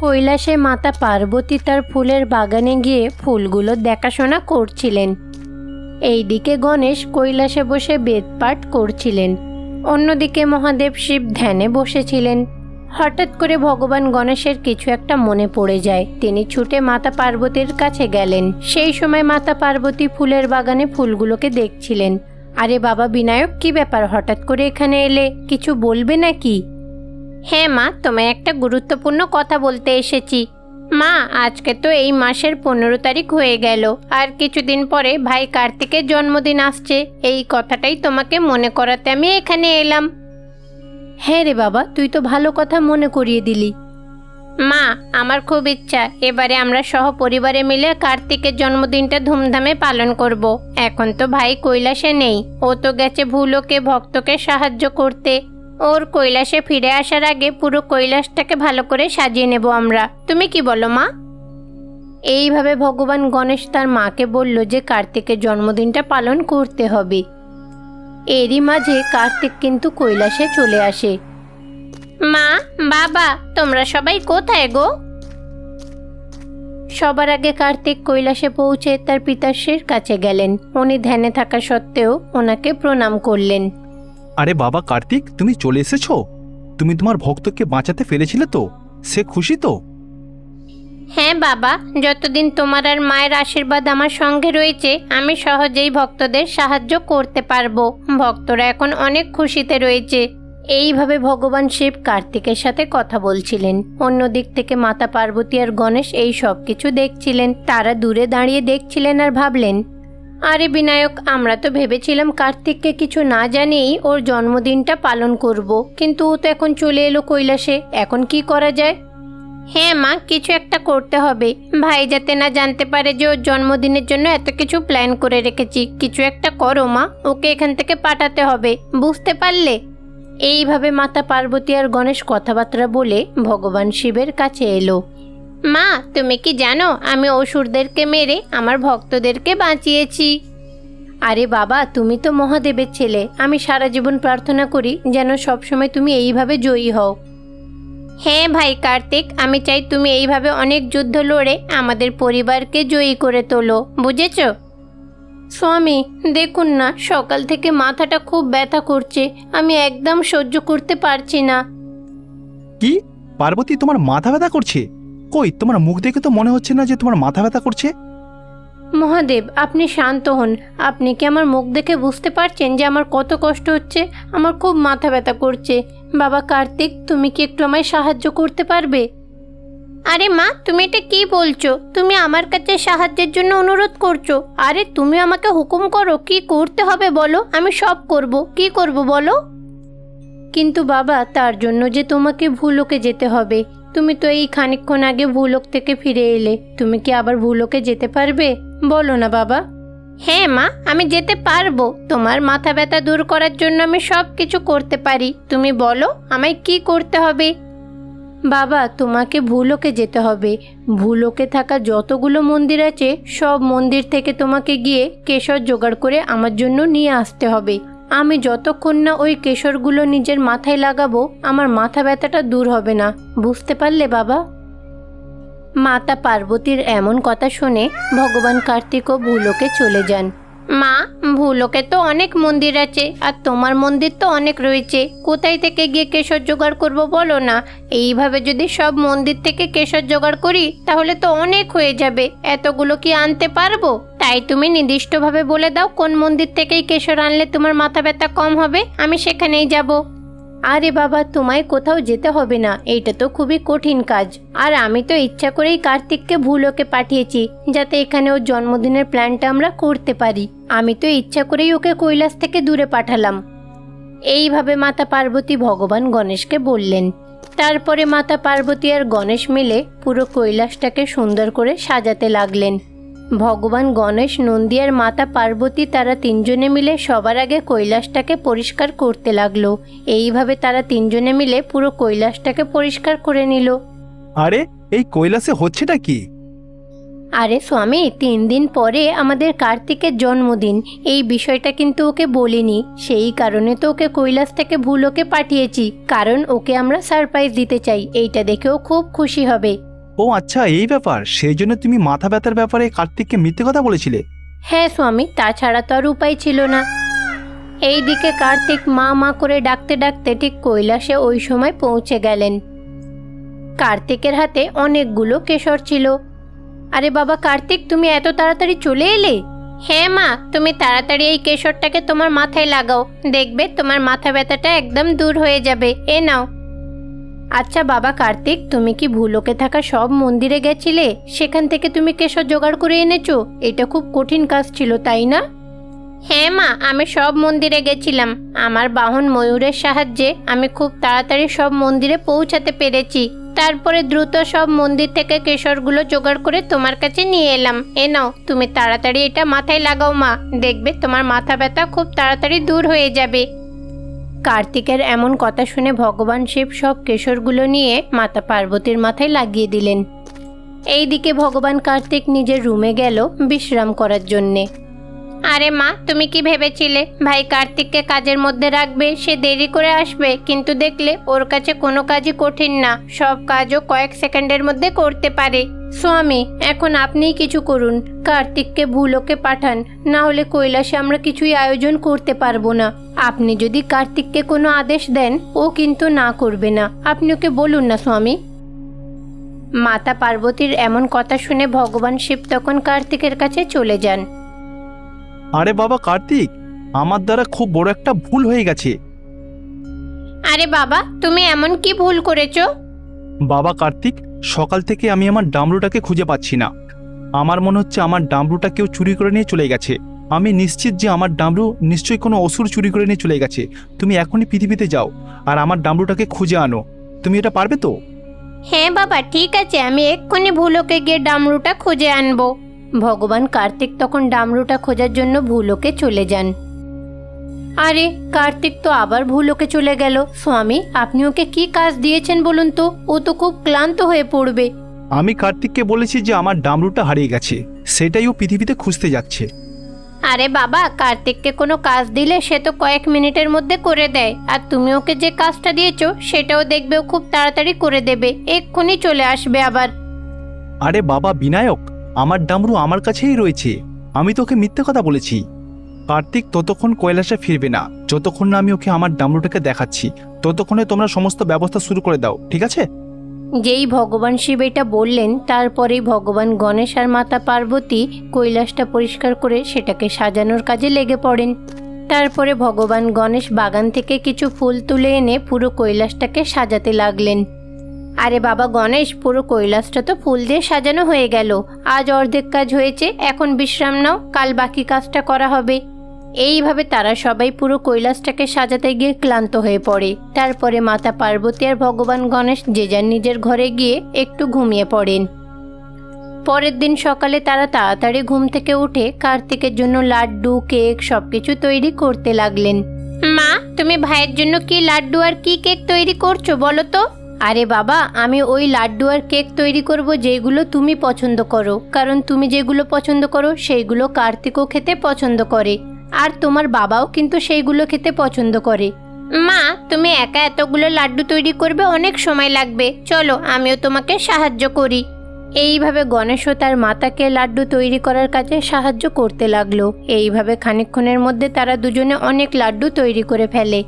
কৈলাসে মাতা পার্বতী তার ফুলের বাগানে গিয়ে ফুলগুলো দেখাশোনা করছিলেন। এইদিকে গণেশ কৈলাসে বসে বেদপাঠ করছিলেন। অন্যদিকে মহাদেব শিব ধ্যানে বসেছিলেন। হঠাৎ করে ভগবান গণেশের কিছু একটা মনে পড়ে যায়। তিনি ছুটে মাতা পার্বতীর কাছে গেলেন। সেই সময় মাতা পার্বতী ফুলের বাগানে ফুলগুলোকে দেখছিলেন। আরে বাবা, বিনায়ক, কি ব্যাপার? হঠাৎ করে এখানে এলে কিছু বলবে নাকি? হ্যাঁ মা তোমায় একটা গুরুত্বপূর্ণ কথা বলতে এসেছি। মা আজকে তো এই মাসের পনেরো তারিখ হয়ে গেল। আর কিছুদিন পরে ভাই কার্তিকের জন্মদিন আসছে। এই কথাটাই তোমাকে মনে করাতে আমি এখানে এলাম। হ্যাঁ রে বাবা তুই তো ভালো কথা মনে করিয়ে দিলি। মা আমার খুব ইচ্ছা। এবারে আমরা সহ পরিবারে মিলে কার্তিকের জন্মদিনটা ধুমধামে পালন করব। এখন তো ভাই কৈলাসে নেই। ও তো গেছে ভুলোকে ভক্তকে সাহায্য করতে। ওর কৈলাসে ফিরে আসার আগে পুরো কৈলাসটাকে ভালো করে সাজিয়ে নেব আমরা। তুমি কি বলো, মা? এইভাবে ভগবান গণেশ তার মাকে বলল যে কার্তিকের জন্মদিনটা পালন করতে হবে। এরই মাঝে কার্তিক কিন্তু কৈলাসে চলে আসে। মা, বাবা, তোমরা সবাই কোথায় গো? সবার আগে কার্তিক কৈলাসে পৌঁছে তার পিতাশ্রীর কাছে গেলেন। উনি ধ্যানে থাকা সত্ত্বেও ওনাকে প্রণাম করলেন। আরে বাবা কার্তিক, তুমি চলে এসেছ? তুমি তোমার ভক্তকে বাঁচাতে পেরেছিলে তো? সে খুশি তো? হ্যাঁ বাবা, যতদিন তোমার আর মায়ের আশীর্বাদ আমার সঙ্গে রয়েছে, আমি সহজেই ভক্তদের সাহায্য করতে পারব। ভক্তরা এখন অনেক খুশিতে রয়েছে। এইভাবে ভগবান শিব কার্তিকের সাথে কথা বলছিলেন। অন্য দিক থেকে মাতা পার্বতী আর গণেশ এই সব কিছু দেখছিলেন। তারা দূরে দাঁড়িয়ে দেখছিলেন আর ভাবলেন আরে বিনায়ক, আমরা তো ভেবেছিলাম কার্তিককে কিছু না জানিয়েই ওর জন্মদিনটা পালন করব, কিন্তু ও তো এখন চলে এলো কৈলাসে, এখন কি করা যায়? হ্যাঁ মা, কিছু একটা করতে হবে। ভাই যাতে না জানতে পারে যে ওর জন্মদিনের জন্য এত কিছু প্ল্যান করে রেখেছি, কিছু একটা করো মা, ওকে এখান থেকে পাঠাতে হবে, বুঝতে পারলে? এইভাবে মাতা পার্বতী আর গণেশ কথাবার্তা বলে ভগবান শিবের কাছে এলো। মা, তুমি কি জানো আমি অসুরদেরকে মেরে আমার ভক্তদেরকে বাঁচিয়েছি? আরে বাবা, তুমি তো মহাদেবের ছেলে। আমি সারা জীবন প্রার্থনা করি যেন সবসময় তুমি এইভাবে জয়ী হও। হ্যাঁ ভাই কার্তিক, আমি চাই তুমি এইভাবে অনেক যুদ্ধ লড়ে আমাদের পরিবারকে জয়ী করে তোলো, বুঝেছ? স্বামী, দেখুন না, সকাল থেকে মাথাটা খুব ব্যথা করছে। আমি একদম সহ্য করতে পারছি না। কি? পার্বতী, তোমার মাথা ব্যথা করছে? কই, তোমার মুখ দেখে তো মনে হচ্ছে না যে তোমার মাথা ব্যথা করছে? মহাদেব, আপনি শান্ত হন। আপনি কি আমার মুখ দেখে বুঝতে পারছেন যে আমার কত কষ্ট হচ্ছে? আমার খুব মাথা ব্যথা করছে। বাবা কার্তিক, তুমি কি একটু আমায় সাহায্য করতে পারবে? আরে মা, তুমি এটা কি বলছো? তুমি আমার কাছে সাহায্যের জন্য অনুরোধ করছ। আরে, তুমি আমাকে হুকুম করো, কি করতে হবে বলো? আমি সব করব। কি করব বলো? কিন্তু বাবা, তার জন্য যে তোমাকে ভুলোকে যেতে হবে। তুমি তো এই খানিকক্ষণ আগে ভুলোক থেকে ফিরে এলে। তুমি কি আবার ভুলোকে যেতে পারবে? বলো না বাবা। হ্যাঁ মা আমি যেতে পারব। তোমার মাথা ব্যথা দূর করার জন্য আমি সব কিছু করতে পারি। তুমি বলো আমায় কি করতে হবে? বাবা তোমাকে ভুলোকে যেতে হবে। ভুলোকে থাকা যতগুলো মন্দির আছে সব মন্দির থেকে তোমাকে গিয়ে কেশর জোগাড় করে আমার জন্য নিয়ে আসতে হবে। আমি যতক্ষণ না ওই কেশরগুলো নিজের মাথায় লাগাবো, আমার মাথা ব্যথাটা দূর হবে না। বুঝতে পারলে, বাবা? মাতা পার্বতীর এমন কথা শুনে ভগবান কার্তিকও ভুলোকে চলে যান। মা, ভুলোকে তো অনেক মন্দির আছে, আর তোমার মন্দির তো অনেক রয়েছে। কোথায় থেকে গিয়ে কেশর জোগাড় করব বলো না? এইভাবে যদি সব মন্দির থেকে কেশর জোগাড় করি, তাহলে তো অনেক হয়ে যাবে। এতগুলো কি আনতে পারব? তাই তুমি নির্দিষ্টভাবে বলে দাও কোন মন্দির থেকেই কেশর আনলে তোমার মাথা ব্যথা কম হবে? আমি সেখানেই যাব। আরে বাবা, তোমায় কোথাও যেতে হবে না। এইটা তো খুবই কঠিন কাজ। আর আমি তো ইচ্ছা করেই কার্তিককে ভুলোকে পাঠিয়েছি, যাতে এখানে ওর জন্মদিনের প্ল্যানটা আমরা করতে পারি। আমি তো ইচ্ছা করেই ওকে কৈলাস থেকে দূরে পাঠালাম। এইভাবে মাতা পার্বতী ভগবান গণেশকে বললেন। তারপরে মাতা পার্বতী আর গণেশ মিলে পুরো কৈলাসটাকে সুন্দর করে সাজাতে লাগলেন। ভগবান গণেশ নন্দী আর মাতা পার্বতী তারা তিনজনে মিলে সবার আগে কৈলাসটাকে পরিষ্কার করতে লাগল। এইভাবে তারা তিনজনে মিলে পুরো কৈলাসটাকে পরিষ্কার করে নিল। আরে এই কৈলাসে হচ্ছেটা কি? আরে স্বামী তিন দিন পরে আমাদের কার্তিকের জন্মদিন। এই বিষয়টা কিন্তু ওকে বলিনি। সেই কারণে তো ওকে কৈলাস থেকে ভুল ওকে পাঠিয়েছি। কারণ ওকে আমরা সারপ্রাইজ দিতে চাই। এইটা দেখেও খুব খুশি হবে। ও আচ্ছা এই ব্যাপার। সেই জন্য তুমি মাথা ব্যথার ব্যাপারে কার্তিককে মিথ্যে কথা বলেছিলে? হ্যাঁ স্বামী, তাছাড়া তো আর উপায় ছিল না। এইদিকে কার্তিক মা মা করে ডাকতে ডাকতে ঠিক কৈলাসে ওই সময় পৌঁছে গেলেন। কার্তিকের হাতে অনেকগুলো কেশর ছিল। আরে বাবা, কার্তিক, তুমি এত তাড়াতাড়ি চলে এলে? হ্যাঁ মা, তুমি তাড়াতাড়ি এই কেশরটাকে তোমার মাথায় লাগাও। দেখবে তোমার মাথা ব্যথাটা একদম দূর হয়ে যাবে। এ নাও। আচ্ছা বাবা কার্তিক, তুমি কি ভুলোকে থাকা সব মন্দিরে গেছিলে? সেখান থেকে তুমি কেশর জোগাড় করে এনেছো? এটা খুব কঠিন কাজ ছিল, তাই না? হ্যাঁ মা, আমি সব মন্দিরে গেছিলাম। আমার বাহন ময়ূরের সাহায্যে আমি খুব তাড়াতাড়ি সব মন্দিরে পৌঁছাতে পেরেছি। তারপরে দ্রুত সব মন্দির থেকে কেশরগুলো জোগাড় করে তোমার কাছে নিয়ে এলাম। এ নাও, তুমি তাড়াতাড়ি এটা মাথায় লাগাও মা। দেখবে তোমার মাথা ব্যথা খুব তাড়াতাড়ি দূর হয়ে যাবে। কার্তিকের এমন কথা শুনে ভগবান শিব সব কেশরগুলো নিয়ে মাতা পার্বতীর মাথায় লাগিয়ে দিলেন। এইদিকে ভগবান কার্তিক নিজের রুমে গেল বিশ্রাম করার জন্যে। আরে মা, তুমি কি ভেবেছিলে? ভাই কার্তিককে কাজের মধ্যে রাখবে, সে দেরি করে আসবে, কিন্তু দেখলে ওর কাছে কোনো কাজই কঠিন না। সব কাজও কয়েক সেকেন্ডের মধ্যে করতে পারে। স্বামী এখন আপনিই কিছু করুন। কার্তিককে ভুলোকে পাঠান। না হলে কৈলাসে আমরা কিছুই আয়োজন করতে পারব না। আপনি যদি কার্তিককে কোনো আদেশ দেন ও কিন্তু না করবে না। আপনি ওকে বলুন না স্বামী। মাতা পার্বতীর এমন কথা শুনে ভগবান শিব তখন কার্তিকের কাছে চলে যান। আরে বাবা কার্তিক আমার দ্বারা খুব বড় একটা ভুল হয়ে গেছে। আরে বাবা তুমি এমন কি ভুল করেছ? বাবা কার্তিক, সকাল থেকে আমি আমার ডামরুটাকে খুঁজে পাচ্ছি না। আমার মনে হচ্ছে আমার ডামরুটা কেউ চুরি করে নিয়ে চলে গেছে। আমি নিশ্চিত যে আমার ডামরু নিশ্চয়ই কোনো অসুর চুরি করে নিয়ে চলে গেছে। তুমি এখনই পৃথিবীতে যাও আর আমার ডামরুটাকে খুঁজে আনো। তুমি এটা পারবে তো? হ্যাঁ বাবা, ঠিক আছে। আমি এক্ষুনি ভুলোকে গিয়ে ডামরুটা খুঁজে আনব। ভগবান কার্তিক তখন ডামরুটা খোঁজার জন্য ভুলোকে চলে যান। আরে কার্তিক তো আবার ভুলোকে চলে গেল। স্বামী আপনি ওকে কি কাজ দিয়েছেন বলুন তো? ও তো খুব ক্লান্ত হয়ে পড়বে। আমি কার্তিককে বলেছি যে আমার ডামরুটা হারিয়ে গেছে। সেটাই ও পৃথিবীতে খুঁজতে যাচ্ছে। আরে বাবা কার্তিককে কোনো কাজ দিলে সে তো কয়েক মিনিটের মধ্যে করে দেয়। আর তুমি ওকে যে কাজটা দিয়েছ সেটাও দেখবে ও খুব তাড়াতাড়ি করে দেবে। এক্ষুনি চলে আসবে আবার। আরে বাবা বিনায়ক আমার ডামরু আমার কাছেই রয়েছে। আমি তোকে মিথ্যে কথা বলেছি। কার্তিক ততক্ষণ কৈলাসে ফিরবে না। যতক্ষণ না আমি ওকে আমার ডামরুটাকে দেখাচ্ছি, ততক্ষণে তোমরা সমস্ত ব্যবস্থা শুরু করে দাও, ঠিক আছে? যেই ভগবান শিব এটা বললেন, তারপরেই ভগবান গণেশ আর মাতা পার্বতী কৈলাসটা পরিষ্কার করে সেটাকে সাজানোর কাজে লেগে পড়েন। তারপরে ভগবান গণেশ বাগান থেকে কিছু ফুল তুলে এনে পুরো কৈলাসটাকে সাজাতে লাগলেন। আরে বাবা গণেশ, পুরো কৈলাসটা তো ফুল দিয়ে সাজানো হয়ে গেল। আজ অর্ধেক কাজ হয়েছে, এখন বিশ্রাম নাও, কাল বাকি কাজটা করা হবে। এইভাবে তারা সবাই পুরো কৈলাসটাকে সাজাতে গিয়ে ক্লান্ত হয়ে পড়ে। তারপরে মাতা পার্বতী আর ভগবান গণেশ যে যার নিজের ঘরে গিয়ে একটু ঘুমিয়ে পড়েন। পরের দিন সকালে তারা তাড়াতাড়ি ঘুম থেকে উঠে কার্তিকের জন্য লাড্ডু, কেক সবকিছু তৈরি করতে লাগলেন। মা, তুমি ভাইয়ের জন্য কি লাড্ডু আর কি কেক তৈরি করছ বলো তো? আরে বাবা, আমি ওই লাড্ডু আর কেক তৈরি করব যেগুলো তুমি পছন্দ করো। কারণ তুমি যেগুলো পছন্দ করো, সেইগুলো কার্তিকও খেতে পছন্দ করে। আর তোমার বাবাও কিন্তু সেইগুলো খেতে পছন্দ করে। মা তুমি একা এতগুলো লাড্ডু তৈরি করবে অনেক সময় লাগবে। চলো আমিও তোমাকে সাহায্য করি। এইভাবে গণেশও তার মাতাকে লাড্ডু তৈরি করার কাজে সাহায্য করতে লাগল। এইভাবে খানিকক্ষণের মধ্যে তারা দুজনে অনেক লাড্ডু তৈরি করে ফেলে।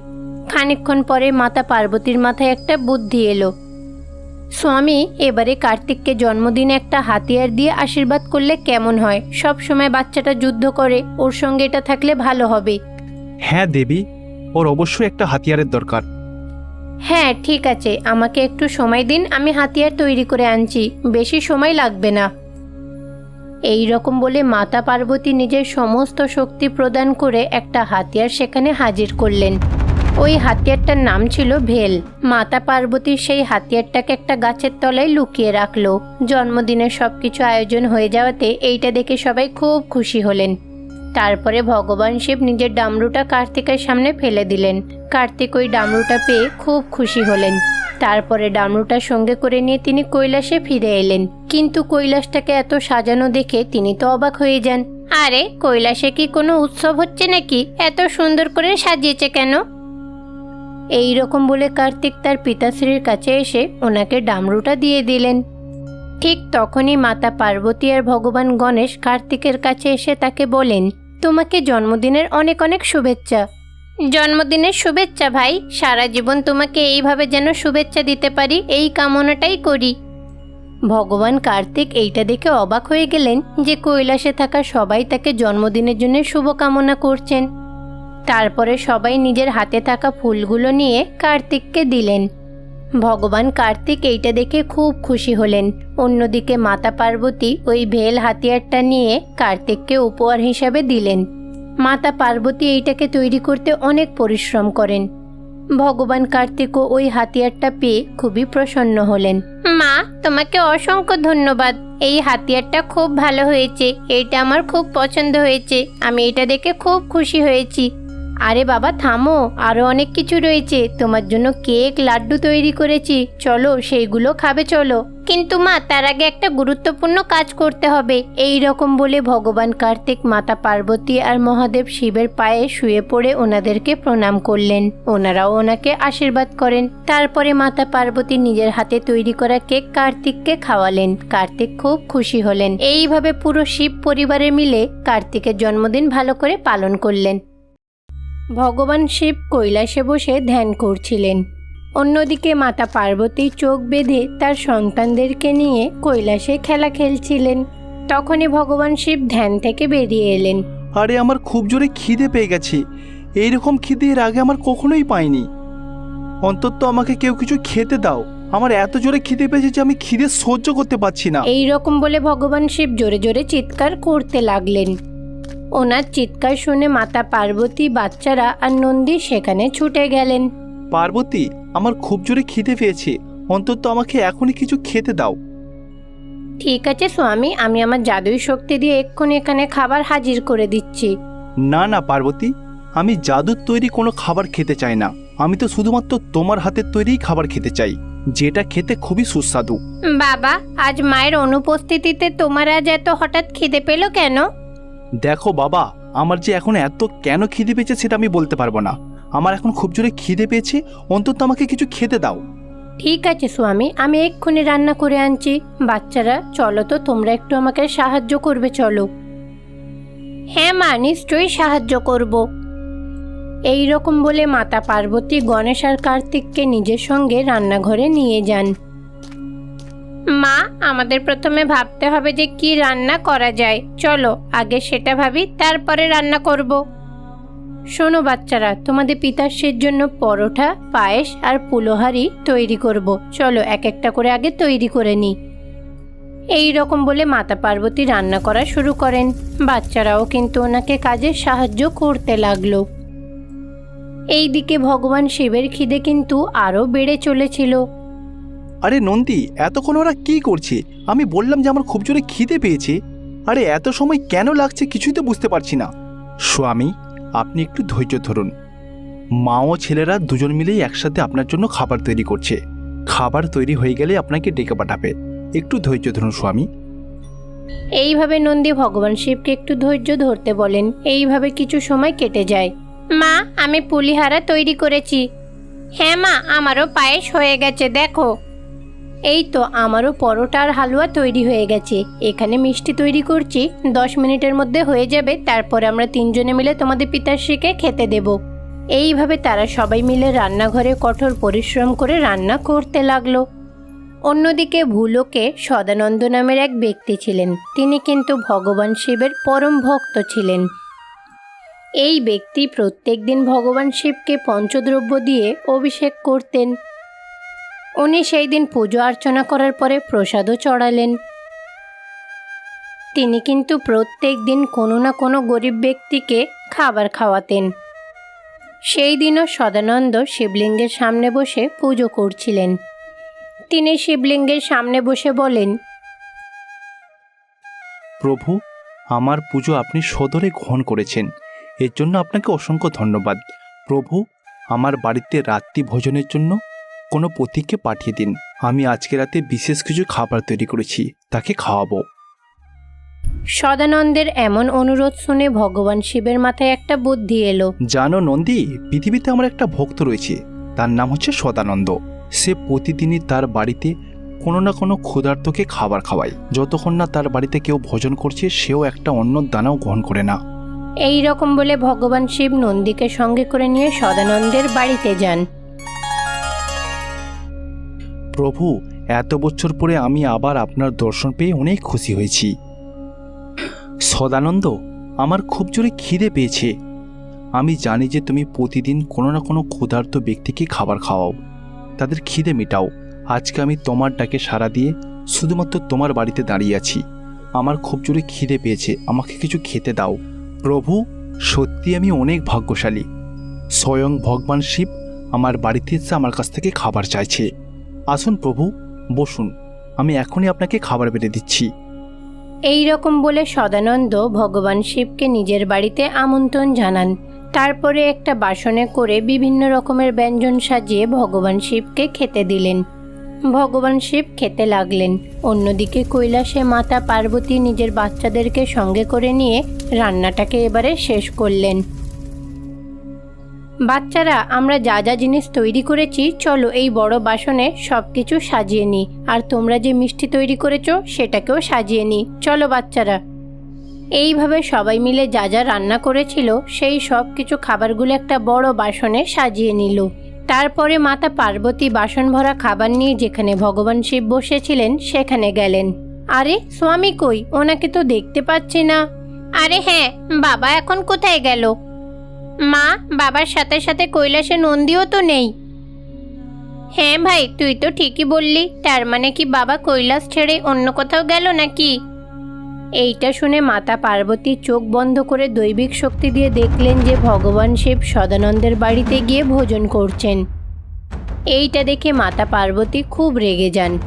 খানিকক্ষণ পরে মাতা পার্বতীর মাথায় একটা বুদ্ধি এলো। স্বামী এবারে কার্তিককে জন্মদিনে একটা হাতিয়ার দিয়ে আশীর্বাদ করলে কেমন হয়? সব সময় বাচ্চাটা যুদ্ধ করে ওর সঙ্গে এটা থাকলে ভালো হবে। হ্যাঁ দেবী ওর অবশ্যই একটা হাতিয়ারের দরকার। হ্যাঁ ঠিক আছে। আমাকে একটু সময় দিন আমি হাতিয়ার তৈরি করে আনছি। বেশি সময় লাগবে না। এই রকম বলে মাতা পার্বতী নিজের সমস্ত শক্তি প্রদান করে একটা হাতিয়ার সেখানে হাজির করলেন। ওই হাতিয়ারটার নাম ছিল ভেল। মাতা পার্বতী সেই হাতিয়ারটাকে একটা গাছের তলায় লুকিয়ে রাখল। জন্মদিনের সব কিছু আয়োজন হয়ে যাওয়াতে এইটা দেখে সবাই খুব খুশি হলেন। তারপরে ভগবান শিব নিজের ডামরুটা কার্তিকের সামনে ফেলে দিলেন। কার্তিক ওই ডামরুটা পেয়ে খুব খুশি হলেন। তারপরে ডামরুটা সঙ্গে করে নিয়ে তিনি কৈলাসে ফিরে এলেন। কিন্তু কৈলাসটাকে এত সাজানো দেখে তিনি তো অবাক হয়ে যান। আরে, কৈলাসে কি কোনো উৎসব হচ্ছে নাকি? এত সুন্দর করে সাজিয়েছে কেন? এই রকম বলে কার্তিক তার পিতাশ্রীর কাছে এসে ওনাকে ডামরুটা দিয়ে দিলেন। ঠিক তখনই মাতা পার্বতী আর ভগবান গণেশ কার্তিকের কাছে এসে তাকে বলেন, তোমাকে জন্মদিনের অনেক অনেক শুভেচ্ছা। জন্মদিনের শুভেচ্ছা ভাই, সারা জীবন তোমাকে এইভাবে যেন শুভেচ্ছা দিতে পারি, এই কামনাটাই করি। ভগবান কার্তিক এইটা দেখে অবাক হয়ে গেলেন যে কৈলাসে থাকা সবাই তাকে জন্মদিনের জন্য শুভকামনা করছেন। তারপরে সবাই নিজের হাতে থাকা ফুলগুলো নিয়ে কার্তিককে দিলেন। ভগবান কার্তিক এইটা দেখে খুব খুশি হলেন। অন্যদিকে মাতা পার্বতী ওই ভেল হাতিয়ারটা নিয়ে কার্তিককে উপহার হিসাবে দিলেন। মাতা পার্বতী এইটাকে তৈরি করতে অনেক পরিশ্রম করেন। ভগবান কার্তিকও ওই হাতিয়ারটা পেয়ে খুবই প্রসন্ন হলেন। মা, তোমাকে অসংখ্য ধন্যবাদ। এই হাতিয়ারটা খুব ভালো হয়েছে। এটা আমার খুব পছন্দ হয়েছে। আমি এটা দেখে খুব খুশি হয়েছি। আরে বাবা, থামো। আরও অনেক কিছু রয়েছে। তোমার জন্য কেক, লাড্ডু তৈরি করেছি। চলো, সেইগুলো খাবে, চলো। কিন্তু মা, তার আগে একটা গুরুত্বপূর্ণ কাজ করতে হবে। এই রকম বলে ভগবান কার্তিক, মাতা পার্বতী আর মহাদেব শিবের পায়ে শুয়ে পড়ে ওনাদেরকে প্রণাম করলেন। ওনারাও ওনাকে আশীর্বাদ করেন। তারপরে মাতা পার্বতী নিজের হাতে তৈরি করা কেক কার্তিককে খাওয়ালেন। কার্তিক খুব খুশি হলেন। এইভাবে পুরো শিব পরিবারে মিলে কার্তিকের জন্মদিন ভালো করে পালন করলেন। ভগবান শিব কৈলাসে বসে ধ্যান করছিলেন। অন্যদিকে মাতা পার্বতী চোখ বেঁধে তার সন্তানদেরকে নিয়ে কৈলাসে খেলা খেলছিলেন। তখনই ভগবান শিব ধ্যান থেকে বেরিয়ে এলেন। আরে আমার খুব জোরে খিদে পেয়ে গেছে। এইরকম খিদে এর আগে আমার কখনোই পাইনি। অন্তত আমাকে কেউ কিছু খেতে দাও। আমার এত জোরে খিদে পেয়েছে যে আমি খিদে সহ্য করতে পারছি না। এই রকম বলে ভগবান শিব জোরে জোরে চিৎকার করতে লাগলেন। ওনার চিৎকার শুনে মাতা পার্বতী বাচ্চারা আর নন্দী সেখানে ছুটে গেলেন। পার্বতী আমার খুব জোরে খিদে পেয়েছে। অন্তত আমাকে এখনই কিছু খেতে দাও। ঠিক আছে স্বামী আমি আমার জাদুই শক্তি দিয়ে এক্ষুনি এখানে খাবার হাজির করে দিচ্ছি। না না পার্বতী আমি জাদুর তৈরি কোনো খাবার খেতে চাই না। আমি তো শুধুমাত্র তোমার হাতের তৈরিই খাবার খেতে চাই যেটা খেতে খুবই সুস্বাদু। বাবা আজ মায়ের অনুপস্থিতিতে তোমার আজ এত হঠাৎ খিদে পেল কেন? দেখো বাবা, আমার যে এখন এত কেন খিদে পেয়েছে সেটা আমি বলতে পারব না। আমার এখন খুব জোরে খিদে পেয়েছে, অন্তত আমাকে কিছু খেতে দাও। ঠিক আছে স্বামী, আমি এক্ষুনি রান্না করে আনছি। বাচ্চারা, চলো তো, তোমরা একটু আমাকে সাহায্য করবে, চলো। হ্যাঁ মা, নিশ্চয়ই সাহায্য করব। এই রকম বলে মাতা পার্বতী গণেশ আর কার্তিককে নিজের সঙ্গে রান্নাঘরে নিয়ে যান। মা, আমাদের প্রথমে ভাবতে হবে যে কি রান্না করা যায়। চলো, আগে সেটা ভাবি, তারপরে রান্না করব। শোনো বাচ্চারা, তোমাদের পিতাশ্রীর জন্য পরোটা, পায়েস আর পুলোহারি তৈরি করব। চলো এক একটা করে আগে তৈরি করে নিই। এই রকম বলে মাতা পার্বতী রান্না করা শুরু করেন। বাচ্চারাও কিন্তু ওনাকে কাজে সাহায্য করতে লাগল। এইদিকে ভগবান শিবের খিদে কিন্তু আরও বেড়ে চলেছিল। আরে নন্দী, এতক্ষণ ওরা কি করছে? আমি বললাম যে আমার খুব জোরে খিদে পেয়েছে। আরে এত সময় কেন লাগছে কিছুই তো বুঝতে পারছি না। স্বামী, আপনি একটু ধৈর্য ধরুন। মা ও ছেলেরা দুজন মিলেই একসাথে আপনার জন্য খাবার তৈরি করছে। খাবার তৈরি হয়ে গেলে আপনাকে ডেকে পাঠাবে। একটু ধৈর্য ধরুন, স্বামী। এইভাবে নন্দী ভগবান শিবকে একটু ধৈর্য ধরতে বলেন। এইভাবে কিছু সময় কেটে যায়। মা, আমি পুলিহারা তৈরি করেছি। হ্যাঁ মা, আমারও পায়েস হয়ে গেছে, দেখো। এই তো আমারও পরোটা আর হালুয়া তৈরি হয়ে গেছে। এখানে মিষ্টি তৈরি করছি, দশ মিনিটের মধ্যে হয়ে যাবে, তারপরে আমরা তিনজনে মিলে তোমাদের পিতাশ্রীকে খেতে দেব। এইভাবে তারা সবাই মিলে রান্নাঘরে কঠোর পরিশ্রম করে রান্না করতে লাগল। অন্যদিকে ভুলোকে সদানন্দ নামের এক ব্যক্তি ছিলেন। তিনি কিন্তু ভগবান শিবের পরম ভক্ত ছিলেন। এই ব্যক্তি প্রত্যেক দিন ভগবান শিবকে পঞ্চদ্রব্য দিয়ে অভিষেক করতেন। উনি সেই দিন পুজো অর্চনা করার পরে প্রসাদও চড়ালেন। তিনি কিন্তু প্রত্যেক দিন কোনো না কোনো গরিব ব্যক্তিকে খাবার খাওয়াতেন। সেই দিনও সদানন্দ শিবলিঙ্গের সামনে বসে পুজো করছিলেন। তিনি শিবলিঙ্গের সামনে বসে বলেন, প্রভু, আমার পুজো আপনি সদরে গ্রহণ করেছেন। এর জন্য আপনাকে অসংখ্য ধন্যবাদ। প্রভু, আমার বাড়িতে রাত্রি ভোজনের জন্য কোনো পথিককে পাঠিয়ে দিন। আমি আজকে রাতে বিশেষ কিছু খাবার তৈরি করেছি তাকে খাওয়াবো। সদানন্দের এমন অনুরোধ শুনে ভগবান শিবের মাথায় একটা বুদ্ধি এলো। জানো নন্দী পৃথিবীতে আমার একটা ভক্ত রয়েছে তার নাম হচ্ছে সদানন্দ। সে প্রতিদিনই তার বাড়িতে কোনো না কোনো ক্ষুধার্তকে খাবার খাওয়ায়। যতক্ষণ না তার বাড়িতে কেউ ভোজন করছে সেও একটা অন্য দানাও গ্রহণ করে না। এই রকম বলে ভগবান শিব নন্দীকে সঙ্গে করে নিয়ে সদানন্দের বাড়িতে যান। প্রভু, এত বছর পরে আমি আবার আপনার দর্শন পেয়ে অনেক খুশি হয়েছি। সদানন্দ, আমার খুব জোরে খিদে পেয়েছে। আমি জানি যে তুমি প্রতিদিন কোনো না কোনো ক্ষুধার্ত ব্যক্তিকে খাবার খাওয়াও। তাদের খিদে মেটাও। আজকে আমি তোমার ডাকে সাড়া দিয়ে শুধুমাত্র তোমার বাড়িতে দাঁড়িয়ে আছি। আমার খুব জোরে খিদে পেয়েছে, আমাকে কিছু খেতে দাও। প্রভু, সত্যি আমি অনেক ভাগ্যশালী। স্বয়ং ভগবান শিব আমার বাড়িতে এসে আমার কাছ থেকে খাবার চাইছে। আসুন প্রভু, বসুন। আমি এখনই আপনাকে খাবার বেড়ে দিচ্ছি। এই রকম বলে সদানন্দ ভগবান শিবকে নিজের বাড়িতে আমন্ত্রণ জানান। তারপরে একটা বাসনে করে বিভিন্ন রকমের ব্যঞ্জন সাজিয়ে ভগবান শিবকে খেতে দিলেন। ভগবান শিব খেতে লাগলেন। অন্যদিকে কৈলাসে মাতা পার্বতী নিজের বাচ্চাদেরকে সঙ্গে করে নিয়ে রান্নাটাকে এবারে শেষ করলেন। বাচ্চারা, আমরা যা যা জিনিস তৈরি করেছি, চলো এই বড় বাসনে সব কিছু সাজিয়ে নিই। আর তোমরা যে মিষ্টি তৈরি করেছ, সেটাকেও সাজিয়ে নিই। চলো বাচ্চারা। এইভাবে সবাই মিলে যা যা রান্না করেছিল, সেই সব কিছু খাবারগুলো একটা বড় বাসনে সাজিয়ে নিল। তারপরে মাতা পার্বতী বাসন ভরা খাবার নিয়ে যেখানে ভগবান শিব বসেছিলেন, সেখানে গেলেন। আরে, স্বামী কই? ওনাকে তো দেখতে পাচ্ছি না। আরে হ্যাঁ বাবা এখন কোথায় গেল? মা, বাবার সাথে সাথে কৈলাসে নন্দীও তো নেই। হ্যাঁ ভাই, তুই তো ঠিকই বললি, তার মানে কি বাবা কৈলাস ছেড়ে অন্য কোথাও গেল নাকি? এইটা শুনে মাতা পার্বতী চোখ বন্ধ করে দৈবিক শক্তি দিয়ে দেখলেন যে ভগবান শিব সদানন্দের বাড়িতে গিয়ে ভোজন করছেন। এইটা দেখে মাতা পার্বতী খুব রেগে যান।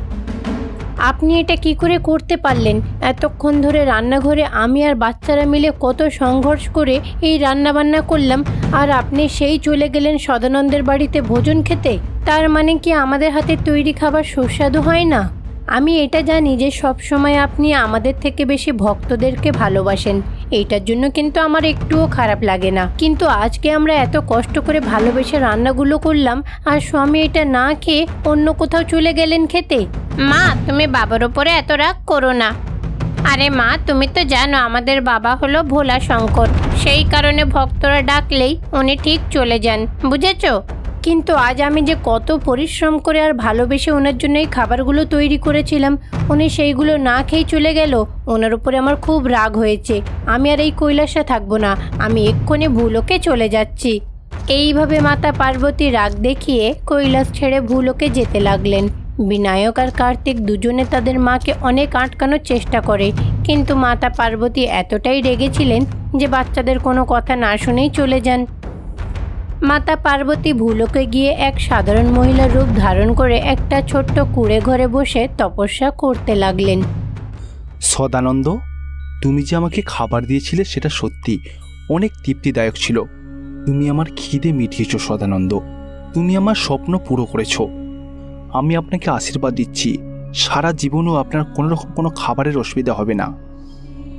আপনি এটা কি করে করতে পারলেন? এতক্ষণ ধরে রান্নাঘরে আমি আর বাচ্চারা মিলে কত সংঘর্ষ করে এই রান্নাবান্না করলাম, আর আপনি সেই চলে গেলেন সদানন্দের বাড়িতে ভোজন খেতে? তার মানে কি আমাদের হাতে তৈরি খাবার সুস্বাদু হয় না? আমি এটা জানি যে সবসময় আপনি আমাদের থেকে বেশি ভক্তদেরকে ভালোবাসেন। এইটার জন্য কিন্তু আমার একটুও খারাপ লাগে না। কিন্তু আজকে আমরা এত কষ্ট করে ভালোবেসে রান্নাগুলো করলাম, আর স্বামী এটা না খেয়ে অন্য কোথাও চলে গেলেন খেতে? মা, তুমি বাবার ওপরে এত রাগ করো না। আরে মা, তুমি তো জানো আমাদের বাবা হলো ভোলা শঙ্কর। সেই কারণে ভক্তরা ডাকলেই উনি ঠিক চলে যান। বুঝেছ? কিন্তু আজ আমি যে কত পরিশ্রম করে আর ভালোবেসে ওনার জন্য এই খাবারগুলো তৈরি করেছিলাম, উনি সেইগুলো না খেয়ে চলে গেল, ওনার উপরে আমার খুব রাগ হয়েছে। আমি আর এই কৈলাসে থাকব না, আমি এক্ষুনি ভুলোকে চলে যাচ্ছি। এইভাবে মাতা পার্বতী রাগ দেখিয়ে কৈলাস ছেড়ে ভুলোকে যেতে লাগলেন। বিনায়ক আর কার্তিক দুজনে তাদের মাকে অনেক আটকানোর চেষ্টা করে, কিন্তু মাতা পার্বতী এতটাই রেগেছিলেন যে বাচ্চাদের কোনো কথা না শুনেই চলে যান। মাতা পার্বতী ভুলোকে গিয়ে এক সাধারণ মহিলার রূপ ধারণ করে একটা ছোট্ট কুড়ে ঘরে বসে তপস্যা করতে লাগলেন। সদানন্দ, তুমি যে আমাকে খাবার দিয়েছিলে সেটা সত্যি অনেক তৃপ্তিদায়ক ছিল। তুমি আমার খিদে মিটিয়েছ, সদানন্দ। তুমি আমার স্বপ্ন পুরো করেছ। আমি আপনাকে আশীর্বাদ দিচ্ছি। সারা জীবনও আপনার কোনো রকম কোনো খাবারের অসুবিধা হবে না।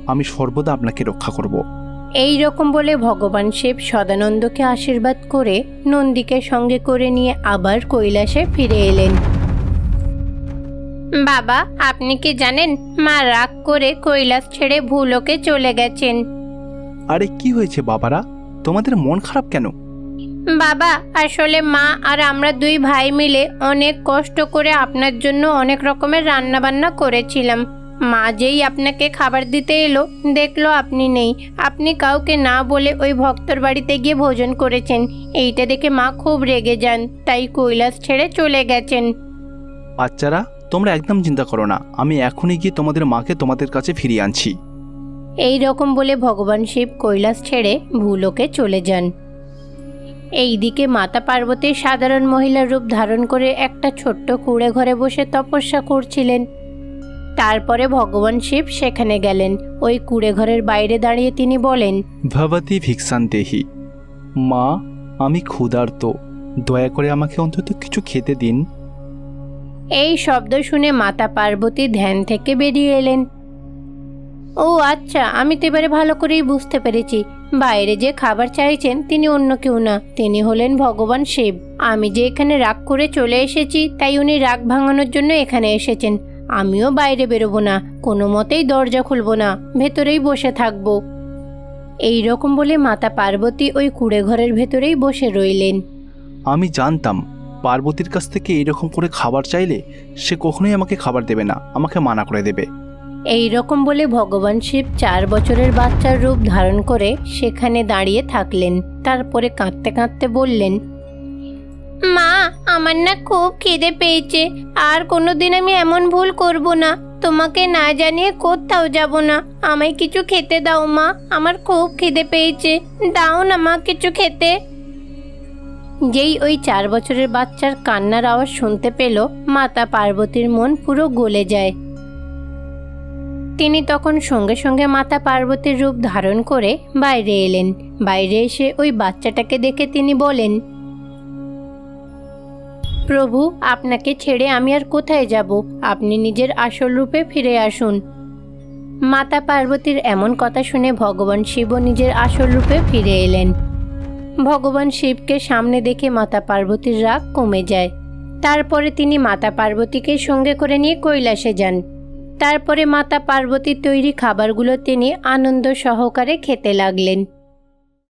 আমি সর্বদা আপনাকে রক্ষা করব। এই রকম বলে ভগবান শিব সদানন্দকে আশীর্বাদ করে নন্দীকে সঙ্গে করে নিয়ে আবার কৈলাসে ফিরে এলেন। বাবা আপনি কি জানেন মা রাগ করে কৈলাস ছেড়ে ভুলোকে চলে গেছেন। আরে কি হয়েছে বাবারা? তোমাদের মন খারাপ কেন? বাবা আসলে মা আর আমরা দুই ভাই মিলে অনেক কষ্ট করে আপনার জন্য অনেক রকমের রান্না বান্না করেছিলাম। মা যেই আপনাকে খাবার দিতে এলো দেখল আপনি নেই। আপনি কাউকে না বলে ওই ভক্তর বাড়িতে গিয়ে ভোজন করেছেন। এইটা দেখে মা খুব রেগে যান তাই কৈলাস ছেড়ে চলে গেছেন। বাচ্চারা তোমরা একদম চিন্তা করো না আমি এখনই গিয়ে তোমাদের মাকে তোমাদের কাছে ফিরিয়ে আনছি। এই রকম বলে ভগবান শিব কৈলাস ছেড়ে ভূলোকে চলে যান। এইদিকে মাতা পার্বতী সাধারণ মহিলার রূপ ধারণ করে একটা ছোট্ট কুড়ে ঘরে বসে তপস্যা করছিলেন। তারপরে ভগবান শিব সেখানে গেলেন। ওই কুড়ে ঘরের বাইরে দাঁড়িয়ে তিনি বলেন ভবতী ভিক্ষান দেহি। মা আমি ক্ষুধার্ত। দয়া করে আমাকে অন্তত কিছু খেতে দিন। এই শব্দ শুনে মাতা পার্বতী ধ্যান থেকে বেরিয়ে এলেন। ও আচ্ছা আমি তো এবারে ভালো করেই বুঝতে পেরেছি। বাইরে যে খাবার চাইছেন তিনি অন্য কেউ না তিনি হলেন ভগবান শিব। আমি যে এখানে রাগ করে চলে এসেছি তাই উনি রাগ ভাঙানোর জন্য এখানে এসেছেন। আমিও বাইরে বেরোবো না কোনো মতেই দরজা খুলবো না ভেতরেই বসে থাকব। এই রকম বলে মাতা পার্বতী ওই কুড়ে ঘরের ভেতরেই বসে রইলেন। আমি জানতাম পার্বতীর কাছ থেকে এরকম করে খাবার চাইলে সে কখনোই আমাকে খাবার দেবে না আমাকে মানা করে দেবে। এই রকম বলে ভগবান শিব চার বছরের বাচ্চার রূপ ধারণ করে সেখানে দাঁড়িয়ে থাকলেন তারপরে কাঁদতে কাঁদতে বললেন মা, আমার না খুব খিদে পেয়েছে। আর কোনোদিন আমি এমন ভুল করব না। তোমাকে না জানিয়ে কোথাও যাব না। আমায় কিছু খেতে দাও, মা। আমার খুব খিদে পেয়েছে। দাও না, মা, কিছু খেতে। যেই ওই চার বছরের বাচ্চার কান্নার আওয়াজ শুনতে পেল, মাতা পার্বতীর মন পুরো গলে যায়। তিনি তখন সঙ্গে সঙ্গে মাতা পার্বতীর রূপ ধারণ করে বাইরে এলেন। বাইরে এসে ওই বাচ্চাটাকে দেখে তিনি বলেন প্রভু, আপনাকে ছেড়ে আমি আর কোথায় যাব? আপনি নিজের আসল রূপে ফিরে আসুন। মাতা পার্বতীর এমন কথা শুনে ভগবান শিবও নিজের আসল রূপে ফিরে এলেন। ভগবান শিবকে সামনে দেখে মাতা পার্বতীর রাগ কমে যায়। তারপরে তিনি মাতা পার্বতীকে সঙ্গে করে নিয়ে কৈলাসে যান। তারপরে মাতা পার্বতীর তৈরি খাবারগুলো তিনি আনন্দ সহকারে খেতে লাগলেন।